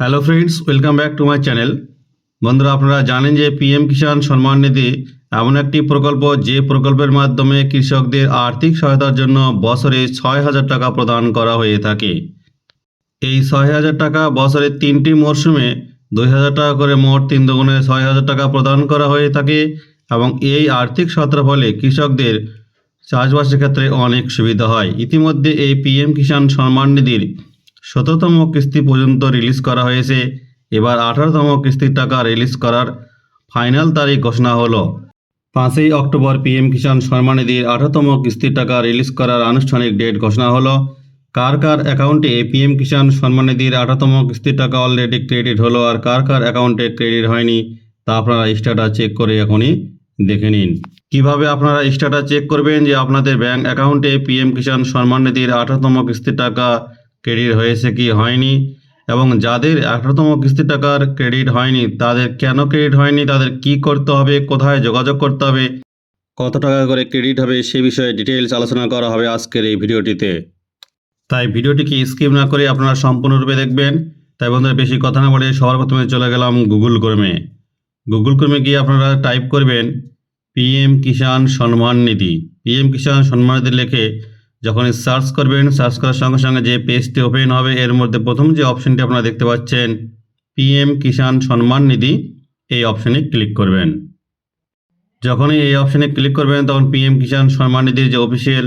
Hello friends welcome back to my channel বন্ধুরা, আপনারা জানেন যে পিএম কিষাণ সম্মান নিধি এমন একটি প্রকল্প, যে প্রকল্পের মাধ্যমে কৃষকদের আর্থিক সহায়তার জন্য বছরে ছয় হাজার টাকা প্রদান করা হয়ে থাকে। এই ছয় হাজার টাকা বছরের তিনটি মরশুমে দুই হাজার টাকা করে মোট তিন দুগুণে ছয় হাজার টাকা প্রদান করা হয়ে থাকে এবং এই আর্থিক সহায়তার ফলে কৃষকদের চাষবাসের ক্ষেত্রে অনেক সুবিধা হয়। ইতিমধ্যে এই পিএম কিষাণ সম্মান নিধির শততম কিস্তি পর্যন্ত রিলিজ করা হয়েছে। এবার আঠারোতম কিস্তির টাকা রিলিজ করার ফাইনাল তারিখ ঘোষণা হলো। পাঁচই অক্টোবর পিএম কিষাণ সম্মান নিধির আঠারোতম কিস্তির টাকা রিলিজ করার আনুষ্ঠানিক ডেট ঘোষণা হলো। কার কার অ্যাকাউন্টে পিএম কিষাণ সম্মান নিধির আঠারোতম কিস্তির টাকা অলরেডি ক্রেডিট হলো আর কার কার অ্যাকাউন্টে ক্রেডিট হয়নি, তা আপনারা স্ট্যাটাস চেক করে এখনই দেখে নিন। কীভাবে আপনারা স্ট্যাটাস চেক করবেন যে আপনাদের ব্যাংক অ্যাকাউন্টে পিএম কিষাণ সম্মান নিধির আঠারোতম কিস্তির টাকা ক্রেডিট হয়েছে কি হয়নি? এবং যাদের আঠারোতম কিস্তির টাকার ক্রেডিট হয়নি, তাদের কেন ক্রেডিট হয়নি? তাদের কি করতে হবে? কোথায় যোগাযোগ করতে হবে? কত টাকা করে ক্রেডিট হবে সে বিষয়ে ডিটেলস আলোচনা করা হবে আজকের এই ভিডিওটিতে। তাই ভিডিওটিকে স্কিপ না করে আপনারা সম্পূর্ণরূপে দেখবেন। তাই বন্ধুরা, বেশি কথা না বলে সবার প্রথমে চলে গেলাম গুগল ক্রমে। গুগল ক্রমে গিয়ে আপনারা টাইপ করবেন, পিএম কিষাণ সম্মান নিধি। পিএম কিষাণ সম্মান নিধি লিখে যখন সার্চ করবেন সার্চ করার সঙ্গে সঙ্গে যে পেজটি ওপেন হবে, এর মধ্যে প্রথম যে অপশনটি আপনারা দেখতে পাচ্ছেন পিএম কিষাণ সম্মান নিধি এই অপশনে ক্লিক করবেন। যখনই এই অপশনে ক্লিক করবেন, তখন পিএম কিষাণ সম্মান নিধির যে অফিসিয়াল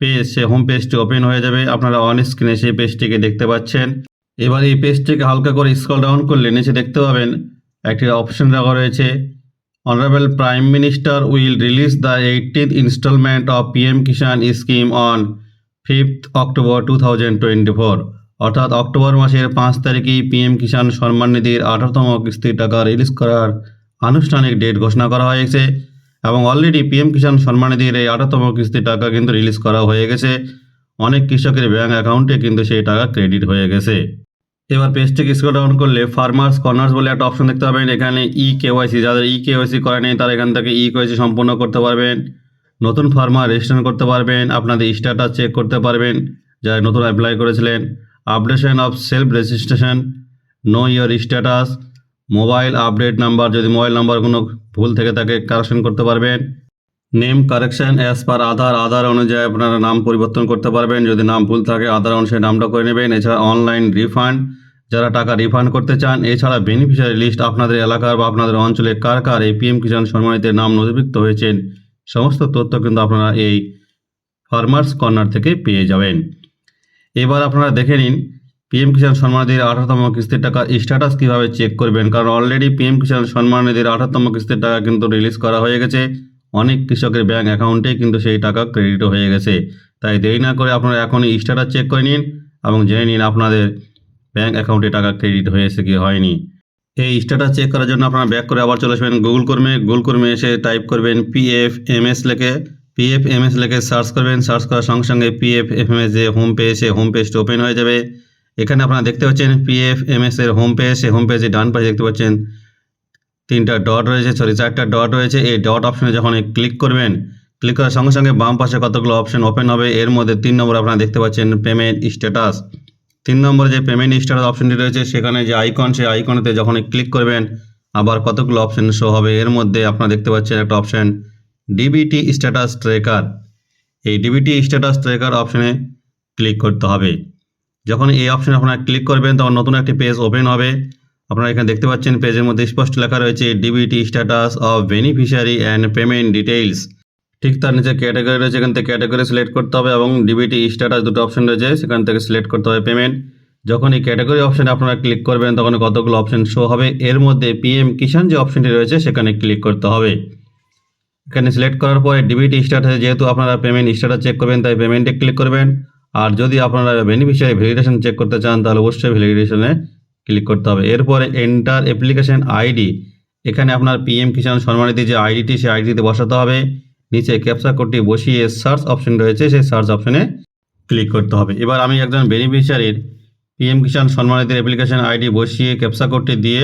পেজ সে হোম পেজটি ওপেন হয়ে যাবে। আপনারা অন স্ক্রিনে সেই পেজটিকে দেখতে পাচ্ছেন। এবার এই পেজটিকে হালকা করে স্ক্রল ডাউন করলে নিচে দেখতে পাবেন, একটি অপশন রাখা রয়েছে। Honourable prime minister will release the eightieth instalment of PM Kisan scheme on fifth October two thousand twenty four অর্থাৎ অক্টোবর মাসের পাঁচ তারিখেই পিএম কিষাণ সম্মান নিধির আঠারোতম কিস্তির টাকা রিলিজ করার আনুষ্ঠানিক ডেট ঘোষণা করা হয়েছে এবং অলরেডি পিএম কিষাণ সম্মান নিধির এই আঠারোতম কিস্তির টাকা কিন্তু রিলিজ করা হয়ে গেছে। অনেক কৃষকের ব্যাঙ্ক অ্যাকাউন্টে কিন্তু সেই টাকা ক্রেডিট হয়ে গেছে। এবার পেজটিকে স্ক্রল ডাউন করলে ফার্মার্স কর্নার্স বলে একটা অপশন দেখতে পাবেন। এখানে ই কেওয়াইসি যাদের ই কেওয়াইসি করে নেই, তারা এখান থেকে ই কেওয়াইসি সম্পূর্ণ করতে পারবেন। নতুন ফার্মার রেজিস্ট্রেশন করতে পারবেন, আপনাদের স্ট্যাটাস চেক করতে পারবেন, যারা নতুন অ্যাপ্লাই করেছিলেন। Updation of self registration know your status mobile update number যদি মোবাইল নাম্বার কোনো ভুল থেকে তাকে কারেকশন করতে পারবেন। Name correction as per Aadhaar Aadhaar অনুযায়ী আপনারা নাম পরিবর্তন করতে পারবেন। যদি নাম ভুল থাকে, আধার অনুসারে নামটা করে নেবেন। এছাড়া অনলাইন রিফান্ড যারা টাকা রিফান্ড করতে চান, এছাড়া বেনিফিশিয়ারি লিস্ট আপনাদের এলাকার বা আপনাদের অঞ্চলে কার কার এই পিএম কিষাণ সম্মানিতের নাম নথিভুক্ত হয়েছেন, সমস্ত তথ্য কিন্তু আপনারা এই ফার্মার্স কর্নার থেকে পেয়ে যাবেন। এবার আপনারা দেখে নিন পিএম কিষাণ সম্মানিধির আঠারোতম কিস্তির টাকা স্ট্যাটাস কীভাবে চেক করবেন? কারণ অলরেডি পিএম কিষাণ সম্মানিধির আঠারোতম কিস্তির টাকা কিন্তু রিলিজ করা হয়ে গেছে। অনেক কৃষকের ব্যাঙ্ক অ্যাকাউন্টে কিন্তু সেই টাকা ক্রেডিট হয়ে গেছে। তাই দেরি না করে আপনারা এখনই স্ট্যাটাস চেক করে নিন এবং জেনে নিন আপনাদের ব্যাঙ্ক অ্যাকাউন্টে টাকা ক্রেডিট হয়েছে কি হয়নি? এই স্ট্যাটাস চেক করার জন্য আপনারা ব্যাক করে আবার চলে আসবেন গুগল কর্মে গুগল কর্মে এসে টাইপ করবেন পিএফ এমএস লেখে। পিএফ এমএস লেখে সার্চ করবেন। সার্চ করার সঙ্গে সঙ্গে পিএফ এমএস যে হোম পেজ সে হোম পেজটি ওপেন হয়ে যাবে। এখানে আপনারা দেখতে পাচ্ছেন পিএফ এমএস এর হোম পেজ সে হোম পেজে ডান পাশে দেখতে পাচ্ছেন তিনটা ডট রয়েছে সরি চারটা ডট রয়েছে। এই ডট অপশনে যখন ক্লিক করবেন ক্লিক করার সঙ্গে সঙ্গে বাম পাশে কতগুলো অপশন ওপেন হবে, এর মধ্যে তিন নম্বর আপনারা দেখতে পাচ্ছেন পেমেন্ট স্ট্যাটাস তিন নম্বরে যে পেমেন্ট স্ট্যাটাস অপশনটি রয়েছে, সেখানে যে আইকন সেই আইকনেতে যখন ক্লিক করবেন, আবার কতগুলো অপশন শো হবে, এর মধ্যে আপনারা দেখতে পাচ্ছেন একটা অপশন ডিবিটি স্ট্যাটাস ট্রেকার এই ডিবিটি স্ট্যাটাস ট্রেকার অপশনে ক্লিক করতে হবে। যখন এই অপশনে আপনারা ক্লিক করবেন, তখন নতুন একটি পেজ ওপেন হবে। আপনারা এখানে দেখতে পাচ্ছেন পেজের মধ্যে স্পষ্ট লেখা রয়েছে DBT status of beneficiary and payment details ঠিক তার নিচে ক্যাটাগরি রয়েছে, এখান থেকে ক্যাটাগরি সিলেক্ট করতে হবে এবং ডিবিটি স্ট্যাটাস দুটো অপশন রয়েছে, সেখান থেকে সিলেক্ট করতে হবে পেমেন্ট যখন এই ক্যাটাগরি অপশনে আপনারা ক্লিক করবেন, তখন কতগুলো অপশন শো হবে। এর মধ্যে পিএম কিষাণ যে অপশনটি রয়েছে, সেখানে ক্লিক করতে হবে। এখানে সিলেক্ট করার পরে ডিবিটি স্ট্যাটাসে যেহেতু আপনারা পেমেন্ট স্ট্যাটাস চেক করবেন, তাই পেমেন্টে ক্লিক করবেন। আর যদি আপনারা বেনিফিশিয়ারি ভ্যালিডেশন চেক করতে চান, তাহলে অবশ্যই ভ্যালিডেশনে ক্লিক করতে হবে। এরপরে এন্টার অ্যাপ্লিকেশন আইডি এখানে আপনার পিএম কিষাণ সম্মানিত যে আইডিটি সেই আইডিতে বসাতে হবে। নিচে ক্যাপচা কোডটি বসিয়ে সার্চ অপশন রয়েছে, সেই সার্চ অপশনে ক্লিক করতে হবে। এবার আমি একজন বেনিফিশিয়ারির পিএম কিষাণ সম্মানিত অ্যাপ্লিকেশন আইডি বসিয়ে ক্যাপচা কোডটি দিয়ে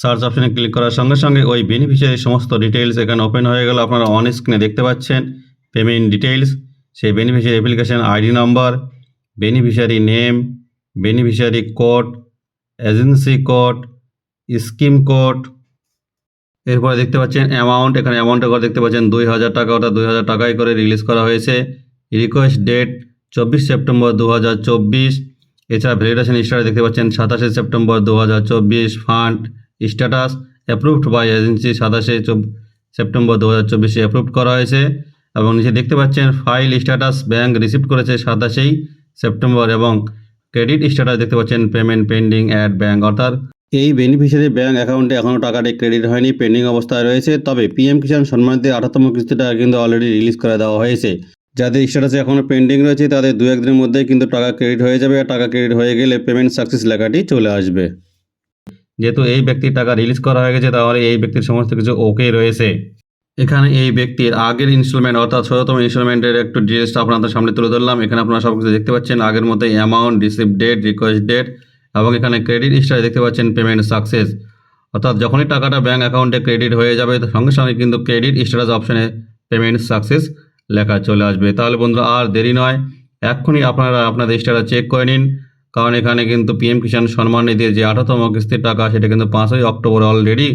সার্চ অপশনে ক্লিক করার সঙ্গে সঙ্গে ওই বেনিফিশিয়ারির সমস্ত ডিটেলস এখানে ওপেন হয়ে গেল। আপনারা অন স্ক্রিনে দেখতে পাচ্ছেন পেমেন্ট ডিটেইলস সেই beneficiary application ID number beneficiary name beneficiary code agency code scheme code এরপরে দেখতে পাচ্ছেন অ্যামাউন্ট এখানে অ্যামাউন্টের করে দেখতে পাচ্ছেন দুই হাজার টাকা, অর্থাৎ দুই হাজার টাকাই করে রিলিজ করা হয়েছে। রিকোয়েস্ট ডেট চব্বিশ সেপ্টেম্বর দু হাজার চব্বিশ। এছাড়া ভ্যালিডেশন স্ট্যাটাস দেখতে পাচ্ছেন সাতাশে সেপ্টেম্বর দু হাজার চব্বিশ। Fund status approved by agency সাতাশে সেপ্টেম্বর দু হাজার চব্বিশে অ্যাপ্রুভ করা হয়েছে। এবং নিচে দেখতে পাচ্ছেন ফাইল স্ট্যাটাস ব্যাংক রিসিভ করেছে সাতাশেই সেপ্টেম্বর এবং ক্রেডিট স্ট্যাটাস দেখতে পাচ্ছেন পেমেন্ট পেন্ডিং অ্যাট ব্যাংক অর্থাৎ এই বেনিফিশিয়ারি ব্যাংক অ্যাকাউন্টে এখনও টাকাটি ক্রেডিট হয়নি পেন্ডিং অবস্থায় রয়েছে। তবে পিএম কিষাণ সম্মানিত আঠাত্তম কিস্তিটা কিন্তু অলরেডি রিলিজ করে দেওয়া হয়েছে। যাদের স্ট্যাটাসে এখনও পেন্ডিং রয়েছে, তাদের দু একদিনের মধ্যেই কিন্তু টাকা ক্রেডিট হয়ে যাবে। আর টাকা ক্রেডিট হয়ে গেলে পেমেন্ট সাকসেস লেখাটি চলে আসবে। যেহেতু এই ব্যক্তির টাকা রিলিজ করা হয়ে গেছে, তাহলে এই ব্যক্তির সমস্ত কিছু ওকে রয়েছে। এখানে এই ব্যক্তির আগের ইনস্টলমেন্ট অর্থাৎ ষোলোতম ইনস্টলমেন্টের একটু ডিটেলসটা আপনাদের সামনে তুলে ধরলাম। এখানে আপনারা সব কিছু দেখতে পাচ্ছেন। আগের মতোই amount receive date request date এবং এখানে ক্রেডিট স্টার দেখতে পাচ্ছেন পেমেন্ট সাকসেস অর্থাৎ যখনই টাকাটা ব্যাঙ্ক অ্যাকাউন্টে ক্রেডিট হয়ে যাবে সঙ্গে সঙ্গে কিন্তু ক্রেডিট স্ট্যাটাস অপশনে পেমেন্ট সাকসেস লেখা চলে আসবে। তাহলে বন্ধুরা, আর দেরি নয়, এক্ষুনি আপনারা আপনাদের স্ট্যাটাস চেক করে নিন। কারণ এখানে কিন্তু পিএম কিষাণ সম্মান নিধির যে আঠারোতম কিস্তির টাকা, সেটা কিন্তু পাঁচই অক্টোবর অলরেডি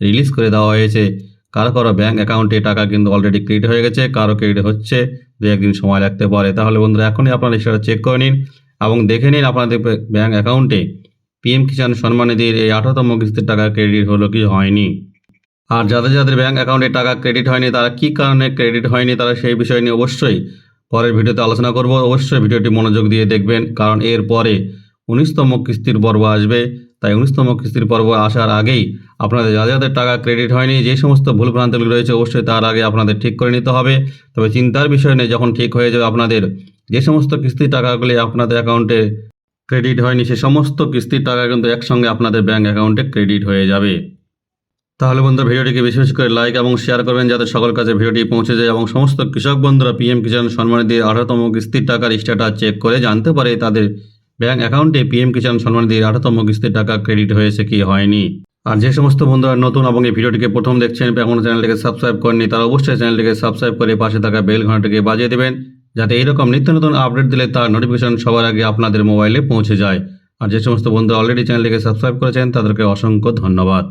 রিলিজ করে দেওয়া হয়েছে। কারও কারও ব্যাঙ্ক অ্যাকাউন্টে টাকা কিন্তু অলরেডি ক্রেডিট হয়ে গেছে, কারও ক্রেডিট হচ্ছে দু একদিন সময় লাগতে পারে। তাহলে বন্ধুরা এখনই আপনারা সেটা চেক করে নিন। এবং দেখে নিন আপনাদের ব্যাঙ্ক অ্যাকাউন্টে পিএম কিষাণ সম্মান নিধির এই আঠারোতম কিস্তির টাকা ক্রেডিট হলো কি হয়নি? আর যাদের যাদের ব্যাঙ্ক অ্যাকাউন্টে টাকা ক্রেডিট হয়নি, তারা কী কারণে ক্রেডিট হয়নি, তারা সেই বিষয় নিয়ে অবশ্যই পরের ভিডিওতে আলোচনা করব। অবশ্যই ভিডিওটি মনোযোগ দিয়ে দেখবেন, কারণ এর পরে উনিশতম কিস্তির পর্ব আসবে। তাই উনিশতম কিস্তির পর্ব আসার আগেই আপনাদের যাদের যাদের টাকা ক্রেডিট হয়নি, যে সমস্ত ভুলভ্রান্তিগুলি রয়েছে, অবশ্যই তার আগে আপনাদের ঠিক করে নিতে হবে। তবে চিন্তার বিষয় নেই যখন ঠিক হয়ে যাবে আপনাদের যে সমস্ত কিস্তির টাকাগুলি আপনাদের অ্যাকাউন্টে ক্রেডিট হয়নি, সে সমস্ত কিস্তির টাকা কিন্তু একসঙ্গে আপনাদের ব্যাঙ্ক অ্যাকাউন্টে ক্রেডিট হয়ে যাবে। তাহলে বন্ধুরা, ভিডিওটিকে বেশি বেশি করে লাইক এবং শেয়ার করবেন যাতে সকল কাছে ভিডিওটি পৌঁছে যায় এবং সমস্ত কৃষক বন্ধুরা পিএম কিষাণ সম্মান দিয়ে আঠারোতম কিস্তির টাকার স্ট্যাটাস চেক করে জানতে পারে তাদের ব্যাঙ্ক অ্যাকাউন্টে পিএম কিষাণ সম্মান দিয়ে আঠারোতম কিস্তির টাকা ক্রেডিট হয়েছে কি হয়নি। আর যে সমস্ত বন্ধুরা নতুন এবং এই ভিডিওটিকে প্রথম দেখছেন এখনও চ্যানেলটিকে সাবস্ক্রাইব করেনি তারা অবশ্যই চ্যানেলটিকে সাবস্ক্রাইব করে পাশে থাকা বেল ঘন্টাটিকে বাজিয়ে দেবেন। যাতে এইরকম নিত্য নতুন আপডেট দিলে তার নোটিফিকেশন সবার আগে আপনাদের মোবাইলে পৌঁছে যায়। আর যে সমস্ত বন্ধুরা অলরেডি চ্যানেলটিকে সাবস্ক্রাইব করেছেন, তাদেরকে অসংখ্য ধন্যবাদ।